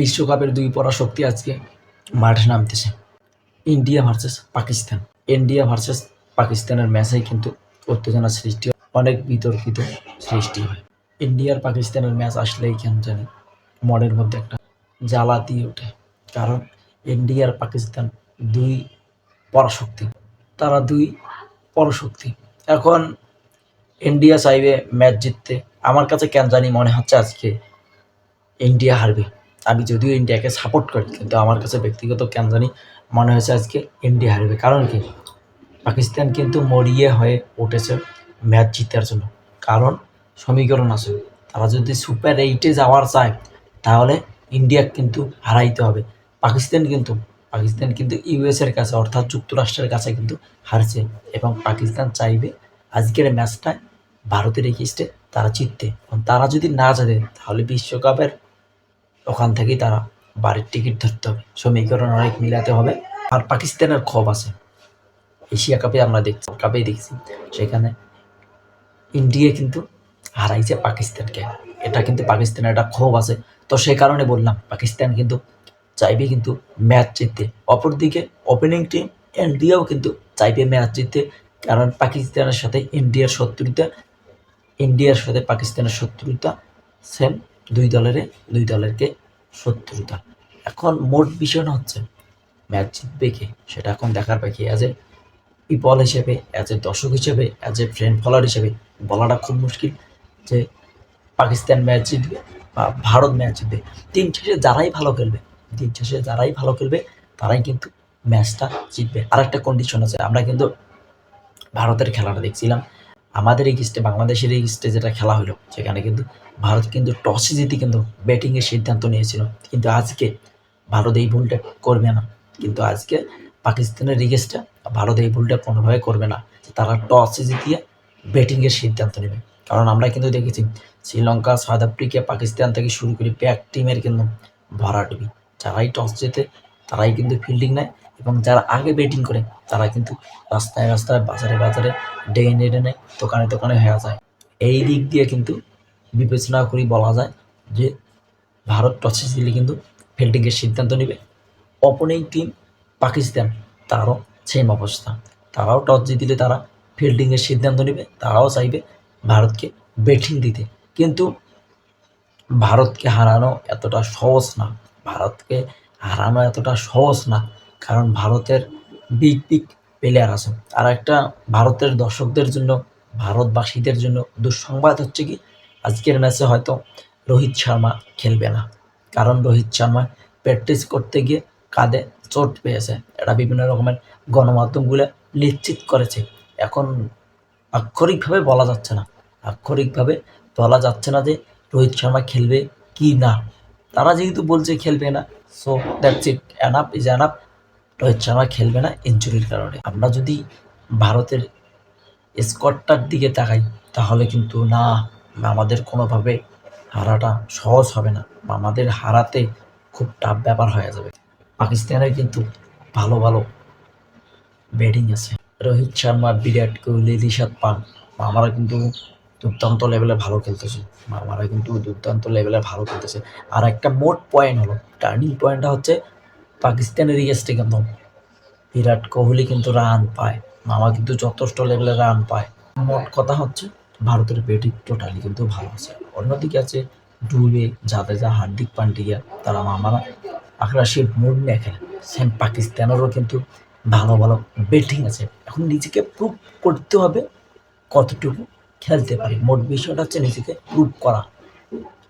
বিশ্বকাপের দুই পরাশক্তি আজকে মাঠে নামতেছে। India versus Pakistan. India versus পাকিস্তানের ম্যাচেই কিন্তু উত্তেজনা সৃষ্টি অনেক বিতর্কিত সৃষ্টি হয়। ইন্ডিয়ার পাকিস্তানের ম্যাচ আসলেই কেন জানি মনের মধ্যে একটা জ্বালা দিয়ে ওঠে। কারণ ইন্ডিয়ার পাকিস্তান দুই পরাশক্তি, তারা দুই পরাশক্তি। এখন ইন্ডিয়া চাইবে ম্যাচ জিততে। আমার কাছে কেন জানি মনে হচ্ছে আজকে ইন্ডিয়া হারবে। আমি যদিও ইন্ডিয়াকে সাপোর্ট করি, কিন্তু আমার কাছে ব্যক্তিগত কেন জানি মনে হয়েছে আজকে ইন্ডিয়া হারবে। কারণ কি? পাকিস্তান কিন্তু মরিয়ে হয়ে উঠেছে ম্যাচ জিতার জন্য। কারণ সমীকরণ আছে। তারা যদি সুপার এইটে যাওয়ার চায়, তাহলে ইন্ডিয়া কিন্তু হারাইতে হবে। পাকিস্তান কিন্তু পাকিস্তান কিন্তু ইউএস এর কাছে, অর্থাৎ যুক্তরাষ্ট্রের কাছে কিন্তু হারছে। এবং পাকিস্তান চাইবে আজকের ম্যাচটায় ভারতের এগেস্টে তারা জিততে। তারা যদি না জানে তাহলে বিশ্বকাপের ওখান থেকেই তারা বাড়ির টিকিট ধরতে হবে। সমীকরণ অনেক মিলাতে হবে। আর পাকিস্তানের ক্ষোভ আছে। এশিয়া কাপে আমরা দেখছি, কাপেই দেখছি। সেখানে ইন্ডিয়া কিন্তু হারাইছে পাকিস্তানকে। এটা কিন্তু পাকিস্তানের একটা ক্ষোভ আছে। তো সেই কারণে বললাম, পাকিস্তান কিন্তু চাইবে কিন্তু ম্যাচ জিততে। অপরদিকে ওপেনিং টিম ইন্ডিয়াও কিন্তু চাইবে ম্যাচ জিততে। কারণ পাকিস্তানের সাথে ইন্ডিয়ার শত্রুতা, ইন্ডিয়ার সাথে পাকিস্তানের শত্রুতা সেম দুই দলের, দুই দলেরকে শত্রুতা। এখন মোট বিষয়টা হচ্ছে, ম্যাচ জিতবে কে, সেটা এখন দেখার বাকি। অ্যাজ এ পিপল হিসেবে অ্যাজ এ দর্শক হিসেবে অ্যাজ এ ফ্রেন্ড ফলোয়ার হিসেবে বলাটা খুব মুশকিল যে পাকিস্তান ম্যাচ জিতবে বা ভারত ম্যাচ জিতবে। তিন শেষে যারাই ভালো খেলবে তিন শেষে যারাই ভালো খেলবে, তারাই কিন্তু ম্যাচটা জিতবে। আর একটা কন্ডিশন আছে, আমরা কিন্তু ভারতের খেলাটা দেখছিলাম। আমাদের এই বাংলাদেশের এই যেটা খেলা হলো সেখানে কিন্তু ভারত কিন্তু টসে জিতে কিন্তু ব্যাটিংয়ের সিদ্ধান্ত নিয়েছিল। কিন্তু আজকে ভারত এই ভুলটা করবে না। কিন্তু আজকে পাকিস্তানের রিগেস্টটা ভারত এই ভুলটা কোনোভাবে করবে না। তারা টসে জিতিয়ে ব্যাটিংয়ের সিদ্ধান্ত নেবে। কারণ আমরা কিন্তু দেখেছি, শ্রীলঙ্কা, সাউথ আফ্রিকা, পাকিস্তান থেকে শুরু করে ব্যাক টিমের কিন্তু ভরাডুবি যারাই টস জেতে, তারাই কিন্তু ফিল্ডিং নেয়। এবং যারা আগে ব্যাটিং করে, তারা কিন্তু রাস্তায় রাস্তায়, বাজারে বাজারে ডেনে ডেনে দোকানে দোকানে হয়ে যায়। এই দিক দিয়ে কিন্তু বিবেচনা করি বলা যায় যে ভারত টসে জিতলে কিন্তু ফিল্ডিংয়ের সিদ্ধান্ত নেবে। অপোনিং টিম পাকিস্তান, তারও সেম অবস্থা। তারাও টস জিতলে তারা ফিল্ডিংয়ের সিদ্ধান্ত নেবে, তারাও চাইবে ভারতকে ব্যাটিং দিতে। কিন্তু ভারতকে হারানো এতটা সহজ না। ভারতকে হারানো এতটা সহজ না। কারণ ভারতের বিগ বিগ প্লেয়ার আছে। আর একটা ভারতের দর্শকদের জন্য, ভারতবাসীদের জন্য দুঃসংবাদ হচ্ছে কি, আজকের ম্যাচে হয়তো রোহিত শর্মা খেলবে না। কারণ রোহিত শর্মা প্র্যাকটিস করতে গিয়ে কাঁধে চোট পেয়েছে। এটা বিভিন্ন রকমের গণমাধ্যমগুলো নিশ্চিত করেছে। এখন আক্ষরিকভাবে বলা যাচ্ছে না। আক্ষরিকভাবে বলা যাচ্ছে না যে রোহিত শর্মা খেলবে কি না। তারা যেহেতু বলছে খেলবে না so that's it enough is enough Rohit Sharma খেলবে না ইঞ্জুরির কারণে। আমরা যদি ভারতের স্কোয়াডটার দিকে তাকাই, তাহলে কিন্তু না, আমাদের কোনোভাবে হারাটা সহজ হবে না। আমাদের হারাতে খুব টাফ ব্যাপার হয়ে যাবে। পাকিস্তানের কিন্তু ভালো ভালো ব্যাটিং আছে। রোহিত শর্মা, বিরাট কোহলি ঋষাদ পান আমরা কিন্তু দুর্দান্ত লেভেলে ভালো খেলতেছে। মামারা কিন্তু দুর্দান্ত লেভেলে ভালো খেলতেছে। আর একটা মোট পয়েন্ট হলো টার্নিং পয়েন্টটা হচ্ছে পাকিস্তানের এগেস্টে কিন্তু বিরাট কোহলি কিন্তু রান পায়। মামা কিন্তু যথেষ্ট লেভেলে রান পায়। মোট কথা হচ্ছে, ভারতের ব্যাটিং টোটালি কিন্তু ভালো আছে। অন্যদিকে আছে ডুবে জাদেজা, হার্দিক পান্ডিয়া, তারা মামারা আগ্রাসী মুড নিয়ে খেলে। সেম পাকিস্তানেরও কিন্তু ভালো ভালো ব্যাটিং আছে। এখন নিজেকে প্রুভ করতে হবে কতটুকু খেলতে পারি। মোট বিষয়টা হচ্ছে নিজেকে প্রুভ করা।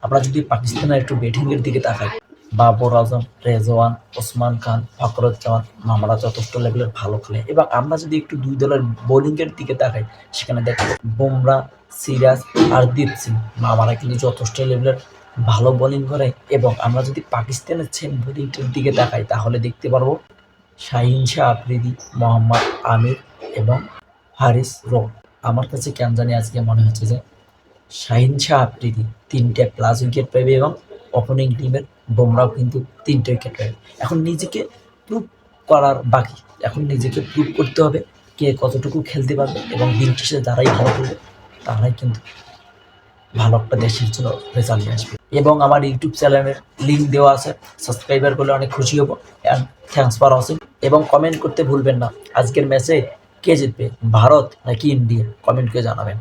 আমরা যদি পাকিস্তানের একটু ব্যাটিংয়ের দিকে তাকাই বাবর আজম, রেজওয়ান, ওসমান খান ফখরুজ্জামান মামারা যথেষ্ট লেভেলের ভালো খেলে। এবং আমরা যদি একটু দুই দলের বোলিংয়ের দিকে তাকাই, সেখানে দেখো বুমরা, সিরাজ আর দীপ সিং। মামারা কিন্তু যথেষ্ট লেভেলের ভালো বোলিং করে। এবং আমরা যদি পাকিস্তানের সেম বোলিংটার দিকে তাকাই, তাহলে দেখতে পারব শাহিন শাহ আফ্রিদি, মোহাম্মদ আমির এবং হারিস রো আমার কাছে কেন জানি আজকে মনে হচ্ছে যে শাহিন শাহ আফ্রিদি তিনটে প্লাস উইকেট পাবে এবং ওপেনিং টিমের বুমরাও কিন্তু তিনটে উইকেট পাবে এখন নিজেকে প্রুভ করার বাকি। এখন নিজেকে প্রুভ করতে হবে কে কতটুকু খেলতে পারবে এবং দিন শেষে যারাই ভালো খেলবে, তারাই কিন্তু ভালো একটা দেশের জন্য রেজাল্ট নিয়ে আসবে। এবং আমার ইউটিউব চ্যানেলের লিঙ্ক দেওয়া আছে সাবস্ক্রাইবার করলে অনেক খুশি হব। অ্যান্ড থ্যাংকস ফর ওয়াচিং এবং কমেন্ট করতে ভুলবেন না। আজকের ম্যাচে কে জিতবে, ভারত নাকি ইন্ডিয়া? কমেন্ট করে জানাবেন।